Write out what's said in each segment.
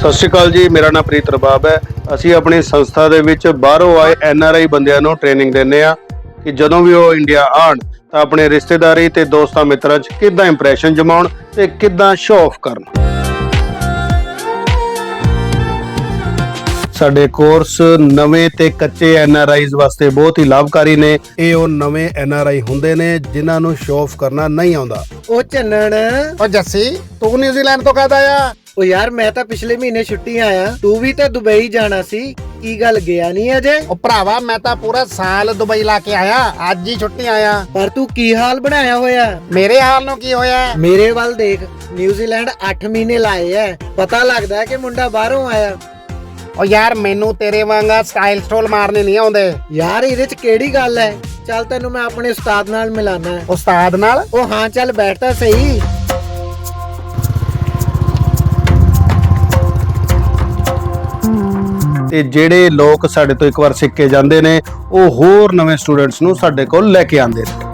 ਸਤਿ ਸ਼੍ਰੀ ਅਕਾਲ ਜੀ ਮੇਰਾ ਨਾਮ ਪ੍ਰੀਤ ਰਬਾਬ ਹੈ। ਅਸੀਂ ਆਪਣੀ ਸੰਸਥਾ ਦੇ ਵਿੱਚ ਬਾਹਰੋਂ ਆਏ ਐਨ ਆਰ ਆਈ ਬੰਦਿਆਂ ਨੂੰ ਟ੍ਰੇਨਿੰਗ ਦਿੰਦੇ ਆ ਕਿ ਜਦੋਂ ਵੀ ਉਹ ਇੰਡੀਆ ਆਣ ਤਾਂ ਆਪਣੇ ਰਿਸ਼ਤੇਦਾਰੀ ਤੇ ਦੋਸਤਾਂ ਮਿੱਤਰਾਂ 'ਚ ਕਿੱਦਾਂ ਇੰਪ੍ਰੈਸ਼ਨ ਜਮਾਉਣ ਤੇ ਕਿੱਦਾਂ ਸ਼ੋਅ ਆਫ ਕਰਨ। ਸਾਡੇ ਕੋਰਸ ਨਵੇਂ ਤੇ ਕੱਚੇ ਐਨ ਆਰ ਆਈਜ਼ ਵਾਸਤੇ ਬਹੁਤ ਹੀ ਲਾਭਕਾਰੀ ਨੇ। ਇਹ ਉਹ ਨਵੇਂ ਐਨ ਆਰ ਆਈ ਹੁੰਦੇ ਨੇ ਜਿਨ੍ਹਾਂ ਨੂੰ ਸ਼ੋਅ ਆਫ ਕਰਨਾ ਨਹੀਂ ਆਉਂਦਾ। ਉਹ ਚੰਨਣ ਓ ਜੱਸੀ ਤੂੰ ਨਿਊਜ਼ੀਲੈਂਡ ਤੋਂ ਕਦ ਆਇਆ? ਉਹ ਯਾਰ ਮੈਂ ਤਾਂ ਪਿਛਲੇ ਮਹੀਨੇ ਛੁੱਟੀ ਆਇਆ ਤੂੰ ਵੀ ਤਾਂ ਦੁਬਈ ਜਾਣਾ ਸੀ ਕੀ ਗੱਲ ਗਿਆ ਨਹੀਂ ਅਜੇ? ਓ ਭਰਾਵਾ ਮੈਂ ਤਾਂ ਪੂਰਾ ਸਾਲ ਦੁਬਈ ਲਾ ਕੇ ਆਇਆ ਅੱਜ ਹੀ ਛੁੱਟੀ ਆਇਆ। ਪਰ ਤੂੰ ਕੀ ਹਾਲ ਬਣਾਇਆ ਹੋਇਆ? ਮੇਰੇ ਹਾਲ ਨੂੰ ਕੀ ਹੋਇਆ? ਮੇਰੇ ਵੱਲ ਦੇਖ ਨਿਊਜ਼ੀਲੈਂਡ 8 ਮਹੀਨੇ ਲਾਏ ਐ ਪਤਾ ਲੱਗਦਾ ਕਿ ਮੁੰਡਾ ਬਾਹਰੋਂ ਆਇਆ। ਓ ਯਾਰ ਮੈਨੂੰ ਤੇਰੇ ਵਾਂਗਾ ਸਟਾਈਲ ਸਟੋਲ ਮਾਰਨੇ ਨਹੀਂ ਆਉਂਦੇ। ਯਾਰ ਇਹਦੇ ਚ ਕਿਹੜੀ ਗੱਲ ਹੈ ਚੱਲ ਤੈਨੂੰ ਮੈਂ ਆਪਣੇ ਉਸਤਾਦ ਨਾਲ ਮਿਲਾਨਾ। ਉਸਤਾਦ ਨਾਲ? ਉਹ ਹਾਂ ਚੱਲ ਬੈਠ ਤਾਂ ਸਹੀ। ਤੇ ਜਿਹੜੇ ਲੋਕ ਸਾਡੇ ਤੋਂ ਇੱਕ ਵਾਰ ਸਿੱਖ ਕੇ ਜਾਂਦੇ ਨੇ, ਉਹ ਹੋਰ ਨਵੇਂ ਸਟੂਡੈਂਟਸ ਨੂੰ ਸਾਡੇ ਕੋਲ ਲੈ ਕੇ ਆਉਂਦੇ ਨੇ।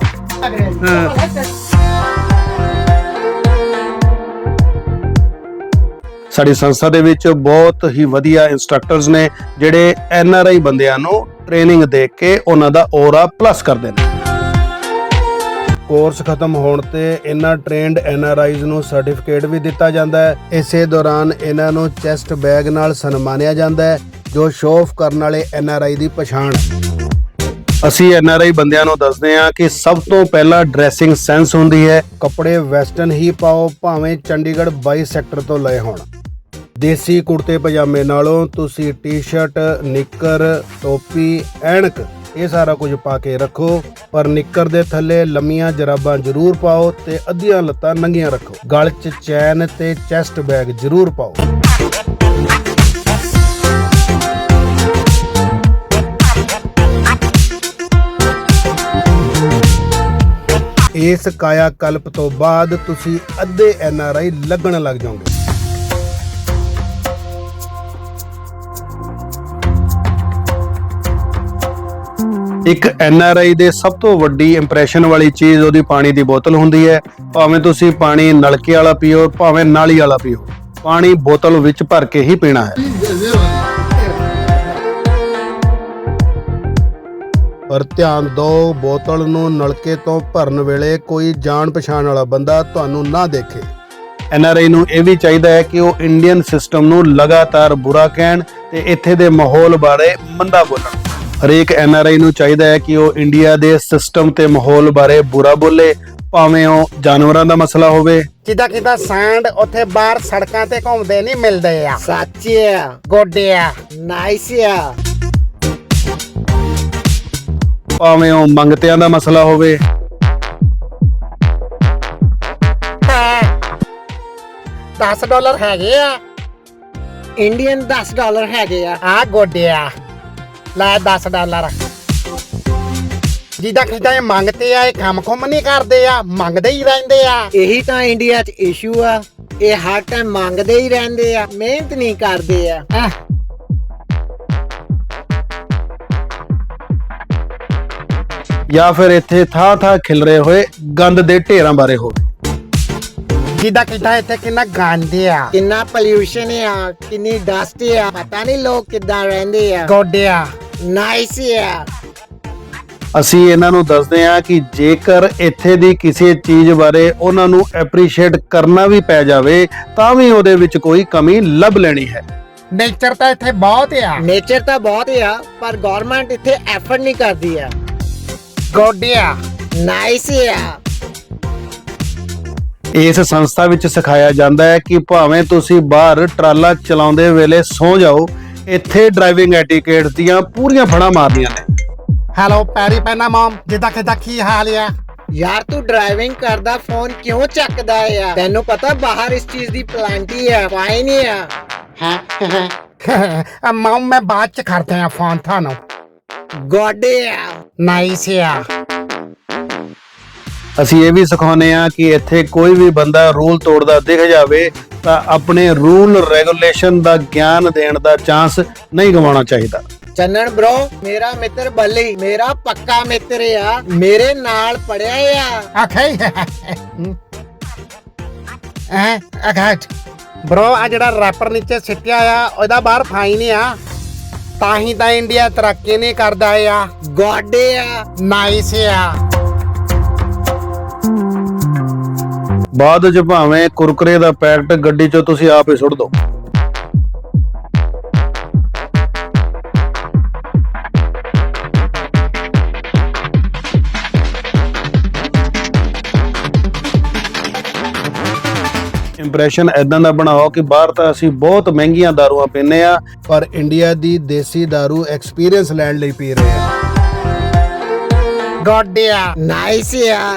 ਸਾਡੀ ਸੰਸਥਾ ਦੇ ਵਿੱਚ ਬਹੁਤ ਹੀ ਵਧੀਆ ਇਨਸਟ੍ਰਕਟਰਸ ਨੇ, ਜਿਹੜੇ ਐਨ ਆਰ ਆਈ ਬੰਦਿਆਂ ਨੂੰ ਟ੍ਰੇਨਿੰਗ ਦੇ ਕੇ ਉਹਨਾਂ ਦਾ ਔਰਾ ਪਲੱਸ ਕਰਦੇ ਨੇ। ਕੋਰਸ ਖਤਮ ਹੋਣ ਤੇ ਇਹਨਾਂ ਟ੍ਰੇਨਡ ਐਨ ਆਰ ਆਈਜ਼ ਨੂੰ ਸਰਟੀਫਿਕੇਟ ਵੀ ਦਿੱਤਾ ਜਾਂਦਾ ਹੈ। ਇਸੇ ਦੌਰਾਨ ਇਹਨਾਂ ਨੂੰ ਚੈਸਟ ਬੈਗ ਨਾਲ ਸਨਮਾਨਿਆ ਜਾਂਦਾ ਹੈ। ਜੋ ਸ਼ੋਅ ਆਫ ਕਰਨ ਵਾਲੇ ਐਨ ਆਰ ਆਈ ਦੀ ਪਛਾਣ। ਅਸੀਂ ਐਨ ਆਰ ਆਈ ਬੰਦਿਆਂ ਨੂੰ ਦੱਸਦੇ ਹਾਂ ਕਿ ਸਭ ਤੋਂ ਪਹਿਲਾਂ ਡਰੈਸਿੰਗ ਸੈਂਸ ਹੁੰਦੀ ਹੈ। ਕੱਪੜੇ ਵੈਸਟਰਨ ਹੀ ਪਾਓ ਭਾਵੇਂ ਚੰਡੀਗੜ੍ਹ 22 ਸੈਕਟਰ ਤੋਂ ਲਏ ਹੋਣ। ਦੇਸੀ ਕੁੜਤੇ ਪਜਾਮੇ ਨਾਲੋਂ ਤੁਸੀਂ ਟੀ-ਸ਼ਰਟ ਨਿੱਕਰ ਟੋਪੀ ਐਨਕ ਇਹ ਸਾਰਾ ਕੁਝ ਪਾ ਕੇ ਰੱਖੋ। ਪਰ ਨਿੱਕਰ ਦੇ ਥੱਲੇ ਲੰਮੀਆਂ ਜਰਾਬਾਂ ਜ਼ਰੂਰ ਪਾਓ ਤੇ ਅੱਧੀਆਂ ਲੱਤਾਂ ਨੰਗੀਆਂ ਰੱਖੋ। ਗਲ 'ਚ ਚੈਨ ਤੇ ਚੈਸਟ ਬੈਗ ਜ਼ਰੂਰ ਪਾਓ। ਇਸ ਕਾਇਆ ਕਲਪ ਤੋਂ ਬਾਅਦ ਤੁਸੀਂ ਅੱਧੇ ਐਨ ਆਰ ਆਈ ਲੱਗਣ ਲੱਗ ਜਾਓਗੇ। ਇੱਕ ਐਨ ਆਰ ਆਈ ਦੇ ਸਭ ਤੋਂ ਵੱਡੀ ਇੰਪ੍ਰੈਸ਼ਨ ਵਾਲੀ ਚੀਜ਼ ਉਹਦੀ ਪਾਣੀ ਦੀ ਬੋਤਲ ਹੁੰਦੀ ਹੈ। ਭਾਵੇਂ ਤੁਸੀਂ ਪਾਣੀ ਨਲਕੇ ਵਾਲਾ ਪੀਓ, ਭਾਵੇਂ ਨਾਲੀ ਵਾਲਾ ਪੀਓ, ਪਾਣੀ ਬੋਤਲ ਵਿੱਚ ਭਰ ਕੇ ਹੀ ਪੀਣਾ ਹੈ। ਪਰ ਧਿਆਨ ਦਿਓ ਬੋਤਲ ਨੂੰ ਨਲਕੇ ਤੋਂ ਭਰਨ ਵੇਲੇ ਕੋਈ ਜਾਣ ਪਛਾਣ ਵਾਲਾ ਬੰਦਾ ਤੁਹਾਨੂੰ ਨਾ ਦੇਖੇ। ਐਨ ਆਰ ਆਈ ਨੂੰ ਇਹ ਵੀ ਚਾਹੀਦਾ ਹੈ ਕਿ ਉਹ ਇੰਡੀਅਨ ਸਿਸਟਮ ਨੂੰ ਲਗਾਤਾਰ ਬੁਰਾ ਕਹਿਣ ਤੇ ਇੱਥੇ ਦੇ ਮਾਹੌਲ ਬਾਰੇ ਮੰਦਾ ਬੋਲਣ। ਹਰੇਕ ਐਨ ਆਰ ਆਈ ਨੂੰ ਚਾਹੀਦਾ ਹੈ ਕਿ ਉਹ ਇੰਡੀਆ ਦੇ ਸਿਸਟਮ ਤੇ ਮਾਹੌਲ ਬਾਰੇ ਬੁਰਾ ਬੋਲੇ ਭਾਵੇਂ ਉਹ ਜਾਨਵਰਾਂ ਦਾ ਮਸਲਾ ਹੋਵੇ। ਕਿਦਾ ਕਿਦਾ ਸਾਂਡ ਉੱਥੇ ਬਾਹਰ ਸੜਕਾਂ ਤੇ ਘੁੰਮਦੇ ਨਹੀਂ ਮਿਲਦੇ ਆ। ਸੱਚ ਆ। ਗੋਡੇ ਆ। ਨਾਈਸ ਆ। ਭਾਵੇਂ ਉਹ ਮੰਗਤਿਆਂ ਦਾ ਮਸਲਾ ਹੋਵੇ। 10 ਡਾਲਰ ਹੈਗੇ ਆ। ਇੰਡੀਅਨ 10 ਡਾਲਰ ਹੈਗੇ ਆ। ਆ ਗੋਡੇ ਲੈ 10 ਡਾਲਰ। ਜਿੱਦਾਂ ਕਿਦਾਂ ਇਹ ਮੰਗਤੇ ਆ ਇਹ ਕੰਮ ਖੁੰਮ ਨਹੀਂ ਕਰਦੇ ਆ ਮੰਗਦੇ ਹੀ ਰਹਿੰਦੇ ਆ। ਇਹੀ ਤਾਂ ਇੰਡੀਆ 'ਚ ਇਸ਼ੂ ਆ। ਇਹ ਹਰ ਟਾਈਮ ਮੰਗਦੇ ਹੀ ਰਹਿੰਦੇ ਆ ਮਿਹਨਤ ਨਹੀਂ ਕਰਦੇ ਆ। ਆਹ, ਜਾਂ ਫਿਰ ਇੱਥੇ ਥਾਂ ਥਾਂ ਖਿਲਰੇ ਹੋਏ ਗੰਦ ਦੇ ਢੇਰਾਂ ਬਾਰੇ ਹੋਵੇ। ਜਿੱਦਾਂ ਕਿਦਾਂ ਇੱਥੇ ਕਿੰਨਾ ਗੰਦ ਆ? ਕਿੰਨਾ ਪੋਲਿਊਸ਼ਨ ਆ ਕਿੰਨੀ ਡਸਟ ਆ ਪਤਾ ਨਹੀਂ ਲੋਕ ਕਿੱਦਾਂ ਰਹਿੰਦੇ ਆ। ਗੋਡੇ ਆ। ਨਾਈਸ ਆ। ਅਸੀਂ ਇਹਨਾਂ ਨੂੰ ਦੱਸਦੇ ਹਾਂ ਕਿ ਜੇਕਰ ਇੱਥੇ ਦੀ ਕਿਸੇ ਚੀਜ਼ ਬਾਰੇ ਉਹਨਾਂ ਨੂੰ ਐਪਰੀਸ਼ੀਏਟ ਕਰਨਾ ਵੀ ਪੈ ਜਾਵੇ ਤਾਂ ਵੀ ਉਹਦੇ ਵਿੱਚ ਕੋਈ ਕਮੀ ਲੱਭ ਲੈਣੀ ਹੈ। ਨੇਚਰ ਤਾਂ ਇੱਥੇ ਬਹੁਤ ਆ। ਨੇਚਰ ਤਾਂ ਬਹੁਤ ਆ ਪਰ ਗਵਰਨਮੈਂਟ ਇੱਥੇ ਐਫਰਟ ਨਹੀਂ ਕਰਦੀ ਆ। ਗੋਡੇ ਆ ਨਾਈਸ ਆ ਇਸ ਸੰਸਥਾ ਵਿੱਚ ਸਿਖਾਇਆ ਜਾਂਦਾ ਹੈ ਕਿ ਭਾਵੇਂ ਤੁਸੀਂ ਬਾਹਰ ਟਰਾਲਾ ਚਲਾਉਂਦੇ ਵੇਲੇ ਸੌ ਜਾਓ ਇੱਥੇ ਡਰਾਈਵਿੰਗ ਐਟੀਕੇਟ ਦੀਆਂ ਪੂਰੀਆਂ ਫੜਾਂ ਮਾਰਦੀਆਂ ਨੇ। ਹੈਲੋ ਪੈਰੀ ਪੈਨਾ ਮਮ ਜਿੱਦਾਂ ਕਿਦਾਂ ਕੀ ਹਾਲ ਆ? ਯਾਰ ਤੂੰ ਡਰਾਈਵਿੰਗ ਕਰਦਾ ਫੋਨ ਕਿਉਂ ਚੱਕਦਾ ਆ? ਤੈਨੂੰ ਪਤਾ ਬਾਹਰ ਇਸ ਚੀਜ਼ ਦੀ ਪਲਾਂਟੀ ਆ ਫਾਈਨ ਆ? ਆ ਮਮ ਮੈਂ ਬਾਅਦ ਚ ਕਰਦਾ ਆ ਫੋਨ ਤੁਹਾਨੂੰ। ਗੋਡੇ ਆ ਨਾਈਸ ਆ ਅਸੀਂ ਇਹ ਵੀ ਸਿਖਾਉਂਦੇ ਹਾਂ ਕਿ ਇੱਥੇ ਕੋਈ ਵੀ ਬੰਦਾ ਰੂਲ ਤੋੜਦਾ ਦਿਖ ਜਾਵੇ ਤਾਂ ਆਪਣੇ ਰੂਲ ਰੈਗੂਲੇਸ਼ਨ ਦਾ ਗਿਆਨ ਦੇਣ ਦਾ ਚਾਂਸ ਨਹੀਂ ਗਵਾਉਣਾ ਚਾਹੀਦਾ ਚੰਨਣ ਬ్రో ਮੇਰਾ ਮਿੱਤਰ ਬੱਲੀ ਮੇਰਾ ਪੱਕਾ ਮਿੱਤਰ ਆ ਮੇਰੇ ਨਾਲ ਪੜਿਆ ਆ. Eh, I got. ਬ్రో ਆ ਜਿਹੜਾ ਰੈਪਰ ਨੀਚੇ ਸਿੱਟਿਆ ਆ ਉਹਦਾ ਬਾਹਰ ਫਾਈਨ ਆ ਤਾਂ ਹੀ ਤਾਂ ਇੰਡੀਆ ਤਰੱਕੀ ਨਹੀਂ ਕਰਦਾ ਆ। ਗੋਡੇ ਆ ਨਾਈਸ ਆ ਬਾਅਦ ਚ ਭਾਵੇਂ ਕੁਰਕਰੇ ਦਾ ਪੈਕਟ ਗੱਡੀ 'ਚੋਂ ਤੁਸੀਂ ਆਪ ਹੀ ਸੁੱਟ ਦਿਓ। ਇੰਪ੍ਰੈਸ਼ਨ ਐਦਾਂ ਦਾ ਬਣਾਓ ਕਿ ਬਾਹਰ ਤਾਂ ਅਸੀਂ ਬਹੁਤ ਮਹਿੰਗੀਆਂ ਦਾਰੂਆਂ ਪੀਂਦੇ ਆ ਪਰ ਇੰਡੀਆ ਦੀ ਦੇਸੀ ਦਾਰੂ ਐਕਸਪੀਰੀਅੰਸ ਲੈਣ ਲਈ ਪੀ ਰਹੇ ਆ ਗੋਡੇ ਆ ਨਾਈਸ ਆ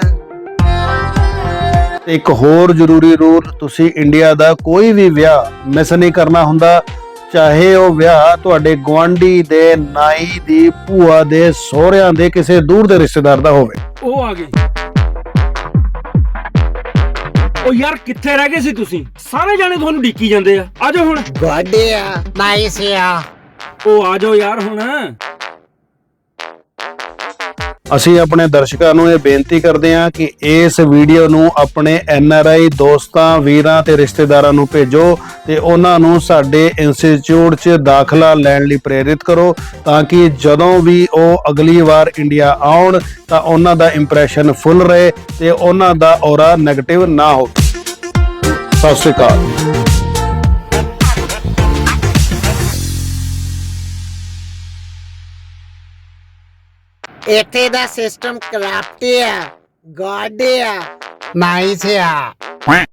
ਤੇ ਇੱਕ ਹੋਰ ਜ਼ਰੂਰੀ ਰੂਲ ਤੁਸੀਂ ਇੰਡੀਆ ਦਾ ਕੋਈ ਵੀ ਵਿਆਹ ਮਿਸ ਨਹੀਂ ਕਰਨਾ ਹੁੰਦਾ। ਚਾਹੇ ਉਹ ਵਿਆਹ ਤੁਹਾਡੇ ਗਵਾਂਢੀ ਦੇ ਨਾਈ ਦੀ ਭੂਆ ਦੇ ਸਹੁਰਿਆਂ ਦੇ ਕਿਸੇ ਦੂਰ ਦੇ ਰਿਸ਼ਤੇਦਾਰ ਦਾ ਹੋਵੇ। ਉਹ ਆ ਗਏ। ਉਹ ਯਾਰ ਕਿੱਥੇ ਰਹਿ ਗਏ ਸੀ ਤੁਸੀਂ? ਸਾਰੇ ਜਾਣੇ ਤੁਹਾਨੂੰ ਡੀਕੀ ਜਾਂਦੇ ਆ। ਆ ਜਾਓ ਹੁਣ। ਗੋਡੇ ਆ ਨਾਈਸ ਆ ਉਹ ਆ ਜਾਓ ਯਾਰ ਹੁਣ। ਅਸੀਂ ਆਪਣੇ ਦਰਸ਼ਕਾਂ ਨੂੰ ਇਹ ਬੇਨਤੀ ਕਰਦੇ ਹਾਂ ਕਿ ਇਸ ਵੀਡੀਓ ਨੂੰ ਆਪਣੇ ਐਨ ਆਰ ਆਈ ਦੋਸਤਾਂ, ਵੀਰਾਂ ਤੇ ਰਿਸ਼ਤੇਦਾਰਾਂ ਨੂੰ ਭੇਜੋ ਤੇ ਉਹਨਾਂ ਨੂੰ ਸਾਡੇ ਇੰਸਟੀਚਿਊਟ 'ਚ ਦਾਖਲਾ ਲੈਣ ਲਈ ਪ੍ਰੇਰਿਤ ਕਰੋ ਤਾਂ ਕਿ ਜਦੋਂ ਵੀ ਉਹ ਅਗਲੀ ਵਾਰ ਇੰਡੀਆ ਆਉਣ ਤਾਂ ਉਹਨਾਂ ਦਾ ਇੰਪ੍ਰੈਸ਼ਨ ਫੁੱਲ ਰਹੇ ਤੇ ਉਹਨਾਂ ਦਾ ਔਰਾ 네ਗੇਟਿਵ ਨਾ ਹੋਵੇ। ਸਤਿ ਸ਼੍ਰੀ ਅਕਾਲ। ਇੱਥੇ ਦਾ ਸਿਸਟਮ ਕਰਪਟ ਆ ਗੋਡੇ ਆ ਨਾਈਸ ਆ।